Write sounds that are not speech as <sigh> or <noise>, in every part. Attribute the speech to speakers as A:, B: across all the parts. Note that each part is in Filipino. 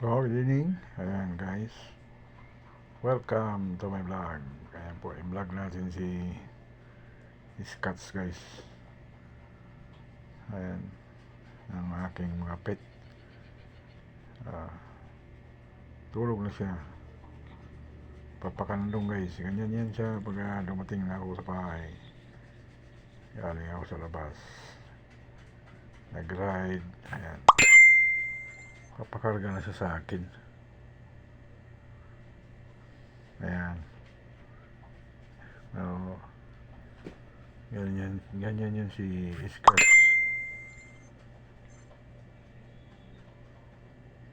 A: Good evening. Ayan guys. Welcome to my vlog. Ayan po, i-vlog natin si si Scats guys. Ayan. Ang aking mga pet. Ah, tulog na siya. Papakandong guys. Ganyan yan siya pag ah, dumating na ako sa bahay. Galing ako sa labas. Nag-ride. Ayan. Papakarga na siya sa akin. Ayan. Ganyan, ganyan yan si Scratch.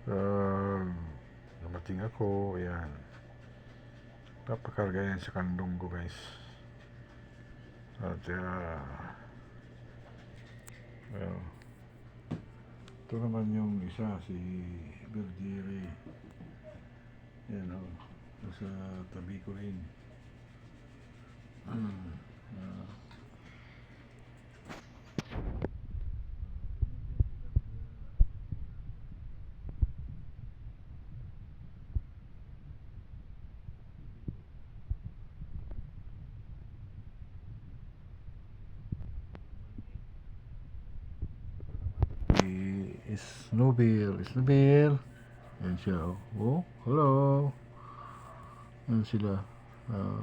A: Uh, dumating ako, ayan. Papakarga yan sa kandong ko guys. At uh, ito naman yung isa, si Bergere. Yan o. Nasa tabi ko rin. Hmm. Ah. Si Snowbear, Snowbear. Yan siya. oh. Oh, hello. Yan sila. Ah,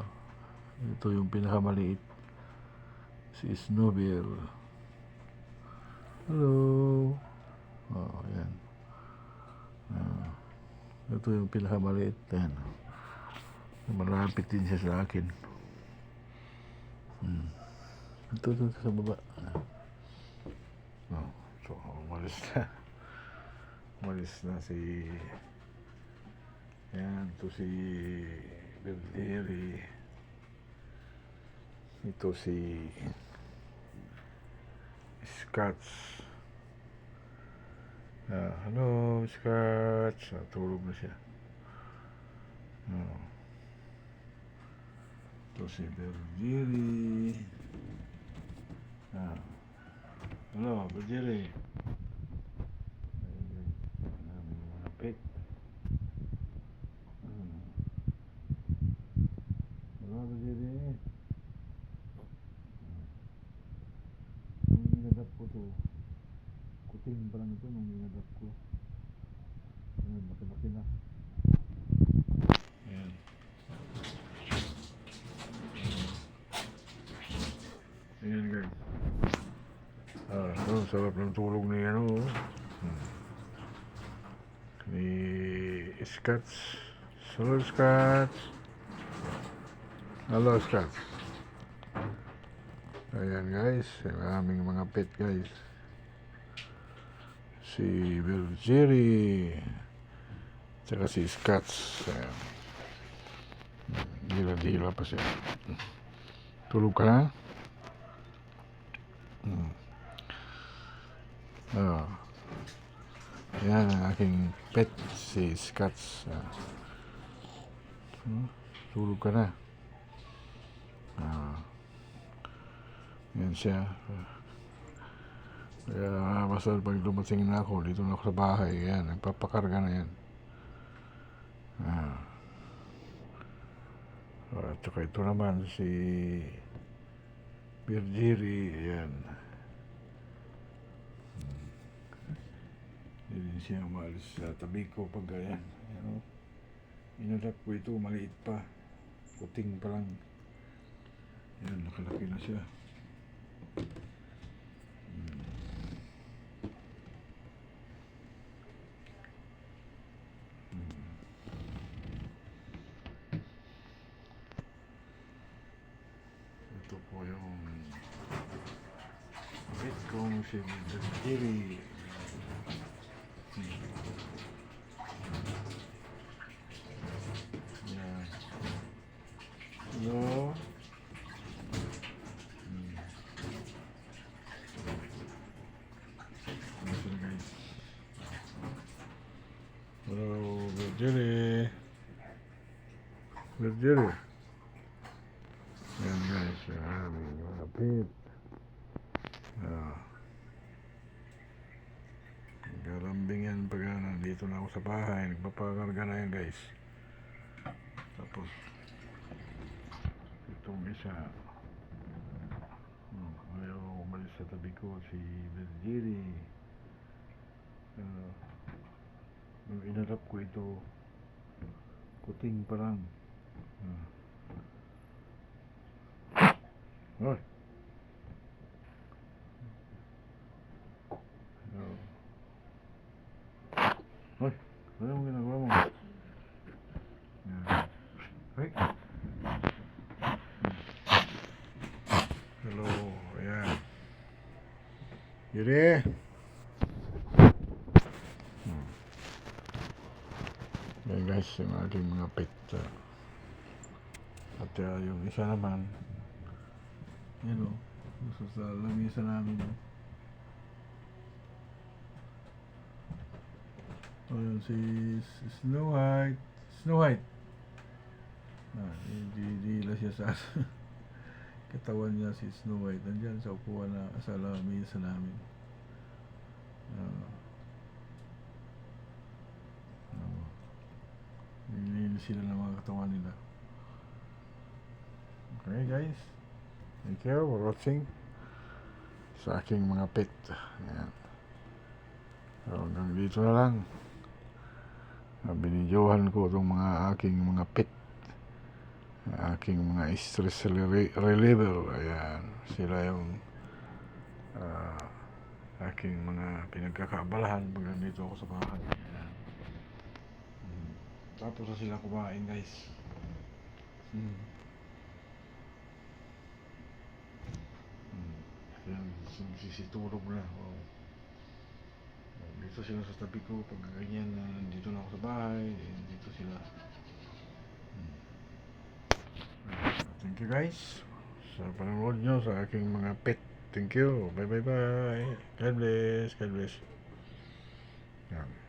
A: ito yung pinakamaliit. Si Snowbear. Hello. Oh, yan. Ah, ito yung pinakamaliit. Yan. Malapit din siya sa akin. Hmm. Ito, ito, ito sa baba. Ah. Oh, so, umalis na. Umalis na si... Yan, ito si... Berderi. Ito si... Scotch. Ah, hello, Scotch. Natulog na siya. Oh. Ito si Berderi. Ah. Hello, Berdiri. Pet. Hmm. Hello, Berdiri. Nung ginadap ko to, kuting pa lang ito nung ginadap ko. Ayan, laki-laki na. Ayan. Ayan guys. Ah, sarap ng tulog ni ano. oh. Hmm. Ni Scats. Hello, Scats. Hello, Scats. Ayan guys, ang aming mga pet guys. Si Virgiri. Tsaka si Scats. Ayan. Dila-dila pa siya. Tulog ka na? Hmm. Ah. Yan ang aking pet, si Scats. Ah. Hmm, Tulog ka na. Ah. Yan siya. Kaya basta pag dumating na ako, dito na ako sa bahay, yan, nagpapakarga na yan. Ah. At saka ito naman si Virgiri, yan. Hindi din siya umalis sa tabi ko pag ganyan. Ano? Inadap ko ito, maliit pa. Puting pa lang. Yan, nakalaki na siya. Hmm. Ito po yung bit kong si Jerry. Yan. Hello. Hmm. Ano sila, guys? Hello, Virgili. Virgili. Yan guys, yung aming mga pit. Ah. Garambing yan pag ah, nandito na ako sa bahay. Nagpapakarga na yan guys. Tapos, itong isa, hmm, ayaw umalis sa tabi ko si Virginie. Uh, nung inarap ko ito, kuting pa lang. Ah. Hoy! Oh. Hoy! Ano mo ginagawa mo? Hoy! Hello, ayan. Yuri! Hmm. Ayan guys, yung aking mga ah. At uh, yung isa naman, yun o, gusto sa lamisa namin o. O yun, si si Snow White. Snow White. Ah, hindi dila siya sa <laughs> katawan niya si Snow White. Nandyan sa upuan na sa lamisa namin. Uh, Nilinis sila ng mga katawan nila. Okay guys. Thank you for watching sa aking mga pet. Ayan. So, hanggang dito na lang. Binidyohan ko itong mga aking mga pet. Aking mga stress reli- reliever. Ayan. Sila yung ah, aking mga pinagkakaabalahan pag nandito ako sa bahay. Ayan. Tapos na sila kumain guys. Mm. Mm. Yan, sisitulog na. Oh. Dito sila sa tabi ko pag ganyan nandito na ako sa bahay, dito sila. Hmm. Thank you guys sa panonood nyo sa aking mga pet. Thank you. Bye bye bye. God bless. God bless. Yan.